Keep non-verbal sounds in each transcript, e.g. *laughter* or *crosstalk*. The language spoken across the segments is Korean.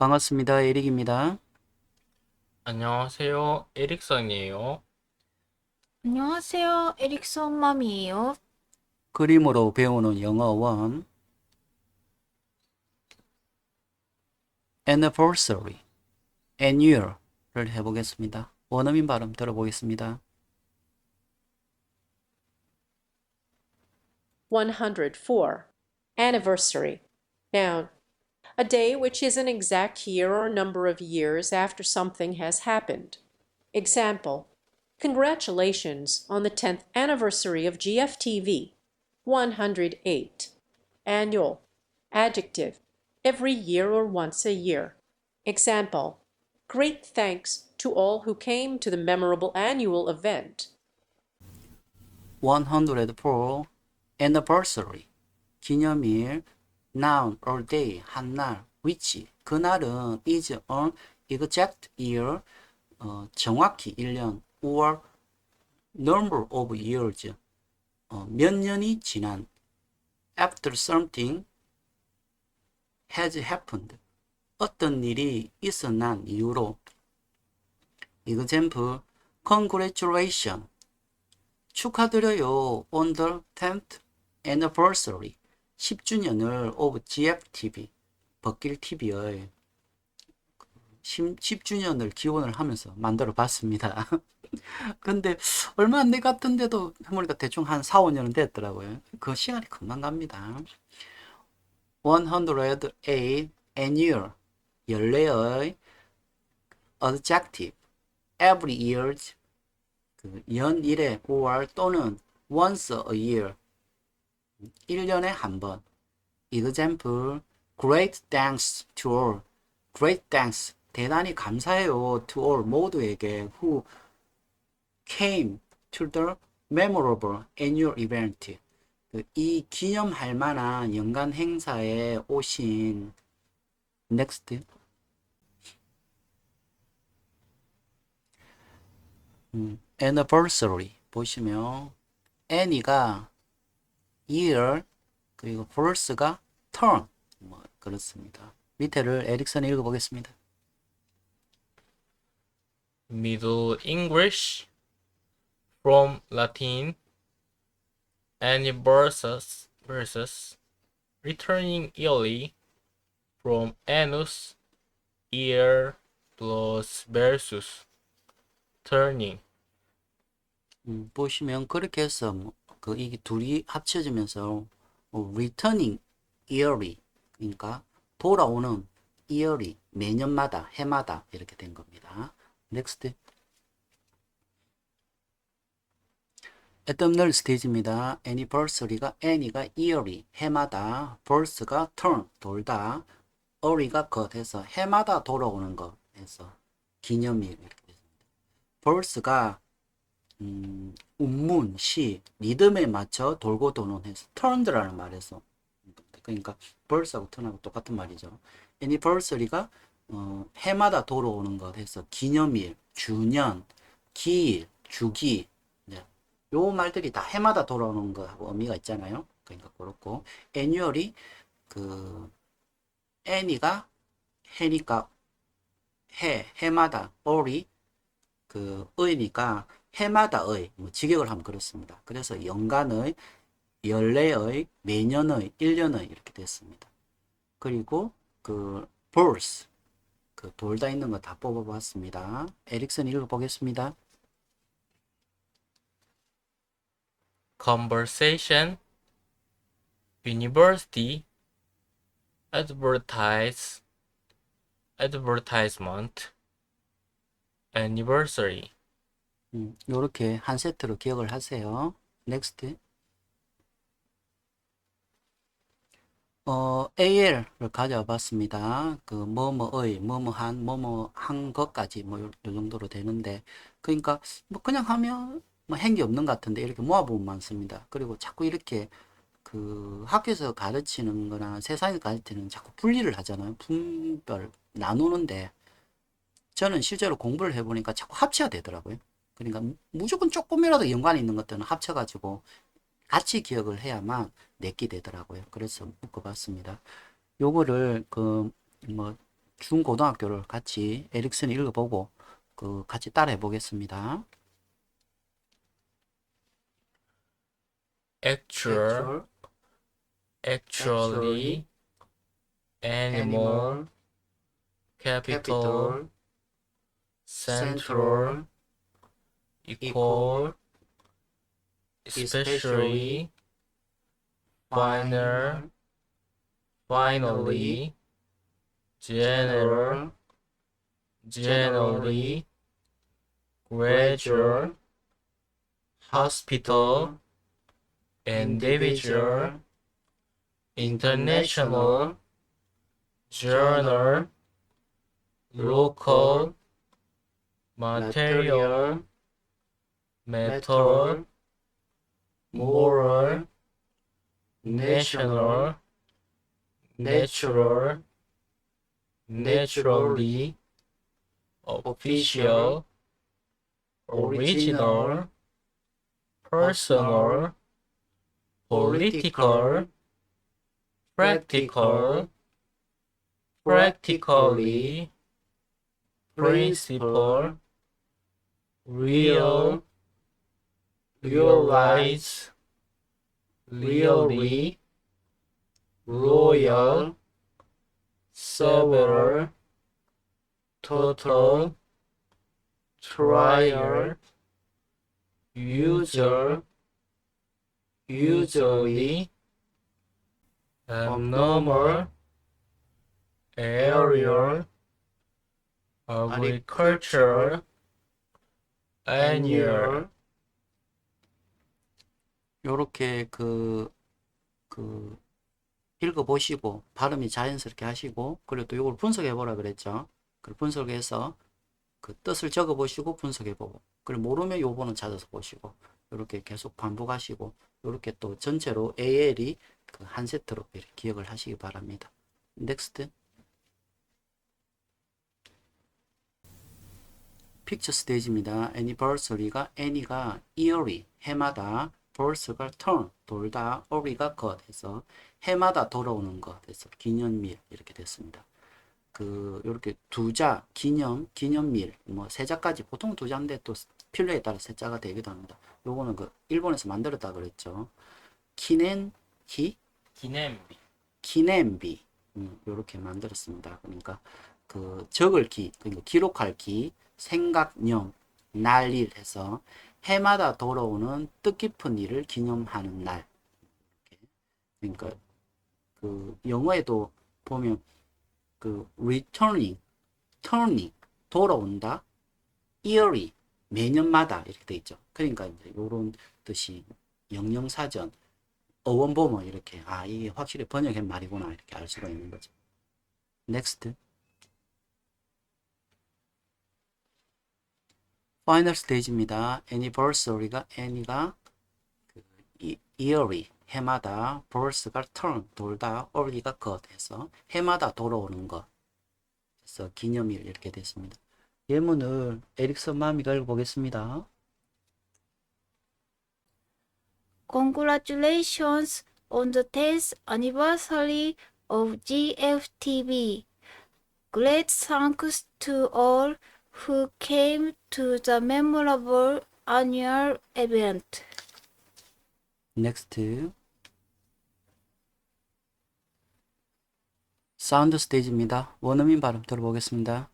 반갑습니다. 에릭입니다. 안녕하세요. 에릭선이에요. 안녕하세요. 에릭슨 맘이에요. 그림으로 배우는 영어 1 anniversary, annual를 해보겠습니다. 원어민 발음 들어보겠습니다. 104. Anniversary. Noun. A day which is an exact year or number of years after something has happened. Example. Congratulations on the 10th anniversary of GFTV. 108. Annual. Adjective. Every year or once a year. Example. Great thanks to all who came to the memorable annual event. 104 anniversary 기념일 noun or day 한날 which 그날은 is on exact year 어, 정확히 1년 or number of years 어, 몇 년이 지난 after something has happened 어떤 일이 있어난 이후로 example congratulations 축하드려요. On the 10th anniversary 10주년을 of GFTV 벗길 TV의 10 주년을 기원을 하면서 만들어 봤습니다. *laughs* 근데 얼마 안 돼 같은데도 해보니까 대충 한 4, 5년은 됐더라고요. 그 시간이 금방 갑니다. 108 annual 연례의 adjective every year 그 연일에 5월 또는 once a year 1년에 한 번. example great thanks to all great thanks 대단히 감사해요 to all 모두에게 who came to the memorable annual event 그이 기념할 만한 연간 행사에 오신 next 음, anniversary 보시면 annie가 year 그리고 verse가 turn 뭐 그렇습니다. 밑에를 에릭슨이 읽어보겠습니다. Middle English from Latin anniversus versus returning yearly from annus year plus versus turning 음, 보시면 그렇게 해서 뭐, 그 이게 둘이 합쳐지면서 뭐 returning yearly 그러니까 돌아오는 yearly 매년마다 해마다 이렇게 된 겁니다. next 애덤널 스테이지입니다. anniversary가 any가 yearly 해마다 verse가 turn 돌다 것 해서 해마다 돌아오는 것 해서 기념일 이렇게 됐습니다. verse가 음, 운문, 시, 리듬에 맞춰 돌고 도는 해서 turned라는 말에서 그러니까 verse하고 turn하고 똑같은 말이죠. anniversary가 어, 해마다 돌아오는 것 해서 기념일, 주년, 기일, 주기 이제 요 말들이 다 해마다 돌아오는 거하고 의미가 있잖아요. 그러니까 그렇고 annually 그 any가 해니까 해 해마다 or이 그 의니까 해마다의 뭐 직역을 하면 그렇습니다. 그래서 연간의 연례의 매년의 1년의 이렇게 됐습니다. 그리고 그 verse 그 돌 다 있는 거 다 뽑아봤습니다. 에릭슨 읽어보겠습니다. conversation university advertise advertisement anniversary 음, 요렇게 한 세트로 기억을 하세요. 넥스트. 어, AL을 가져와 봤습니다. 그, 뭐뭐의, 뭐뭐한, 뭐뭐한 것까지 뭐, 요, 요 정도로 되는데, 그러니까, 뭐, 그냥 하면, 뭐, 행기 없는 것 같은데, 이렇게 모아보면 많습니다. 그리고 자꾸 이렇게, 그, 학교에서 가르치는 거나 세상에서 가르치는 자꾸 분리를 하잖아요. 분별, 나누는데, 저는 실제로 공부를 해보니까 자꾸 합치가 되더라고요. 그러니까 무- 무조건 조금이라도 연관이 있는 것들은 합쳐가지고 같이 기억을 해야만 내기 되더라고요. 그래서 묶어봤습니다. 요거를 그 뭐 중고등학교를 같이 에릭슨이 읽어보고 그 같이 따라해 보겠습니다. actual, actually, animal, capital, central, equal, especially, final, finally, general, generally, gradual, hospital, individual, international, journal, local, material, metal, moral, national, natural, naturally, official, original, personal, political, practical, practically, principle, real, realize, really, royal, several, total, trial, user, usually, abnormal, aerial, agricultural, annual, 요렇게 그, 그, 읽어보시고, 발음이 자연스럽게 하시고, 그리고 또 이걸 분석해보라 그랬죠. 그 분석해서 그 뜻을 적어보시고 분석해보고, 그리고 모르면 요번은 찾아서 보시고, 이렇게 계속 반복하시고, 이렇게 또 전체로 AL이 그 한 세트로 기억을 하시기 바랍니다. 넥스트. 픽처 스테이지입니다. anniversary가 any가 yearly 해마다 birth가 turn 돌다 orly가 것 해서 해마다 돌아오는 것 해서 기념일 이렇게 됐습니다. 그 이렇게 두자 기념 기념일 뭐 세자까지 보통 두 자인데 또 필요에 따라 세 자가 되기도 합니다. 요거는 그 일본에서 만들었다 그랬죠. 키넨히 기념비, 기념비 음, 요렇게 만들었습니다. 그러니까 그 적을 기 그러니까 기록할 기 생각념 날일 해서 해마다 돌아오는 뜻깊은 일을 기념하는 날. 그러니까 그 영어에도 보면 그 returning, turning 돌아온다, yearly 매년마다 이렇게 돼 있죠. 그러니까 이제 요런 뜻이 영영사전 어원 보면 이렇게 아 이게 확실히 번역한 말이구나 이렇게 알 수가 있는 거죠. Next. 파이널 스테이지입니다. anniversary가 any가 그 이- yearly 해마다 birth가 turn 돌다 early가 것 해서 해마다 돌아오는 것 그래서 기념일 이렇게 됐습니다. 예문을 에릭슨 마미가 읽어보겠습니다. Congratulations on the 10th anniversary of GFTV. Great thanks to all who came to the memorable annual event. 넥스트 사운드 스테이지입니다. 원어민 발음 들어보겠습니다.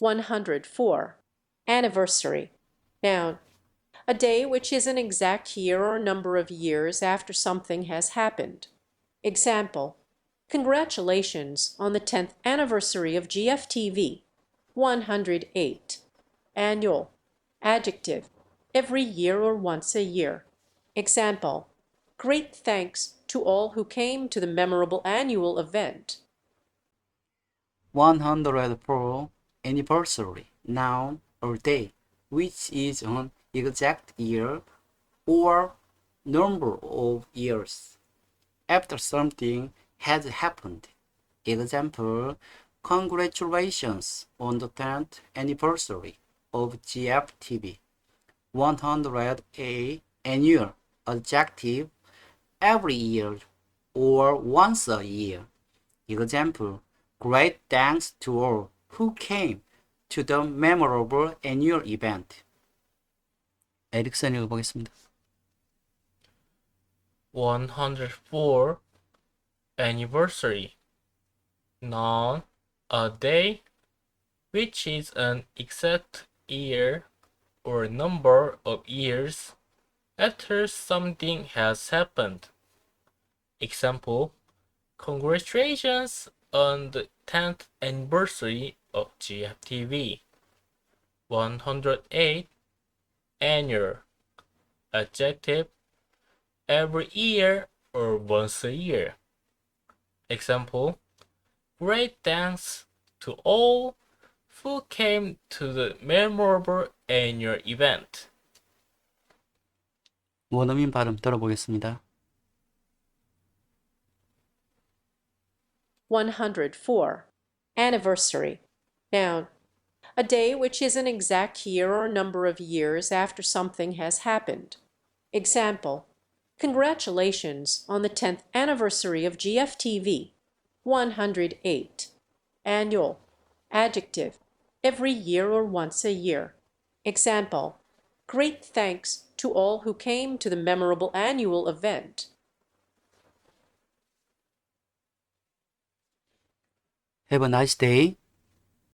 One hundred four. Anniversary. Noun. A day which is an exact year or number of years after something has happened. Example. Congratulations on the 10th anniversary of GFTV. 108. Annual. Adjective. Every year or once a year. Example. Great thanks to all who came to the memorable annual event. 104 anniversary noun or day which is an exact year or number of years after something has happened. Example Congratulations on the 10th anniversary of GFTV. 100 a annual adjective every year or once a year. Example, great thanks to all who came to the memorable annual event. 에릭슨 읽어보겠습니다. 104 anniversary. Noun a day which is an exact year or number of years after something has happened. Example congratulations on the 10th anniversary of GFTV 108 annual. Adjective every year or once a year. Example Great thanks to all who came to the memorable annual event. 원어민 발음 들어보겠습니다. 104. Anniversary. Noun. A day which is an exact year or number of years after something has happened. Example. Congratulations on the 10th anniversary of GFTV. 108. Annual. Adjective. Every year or once a year. Example. Great thanks to all who came to the memorable annual event. Have a nice day.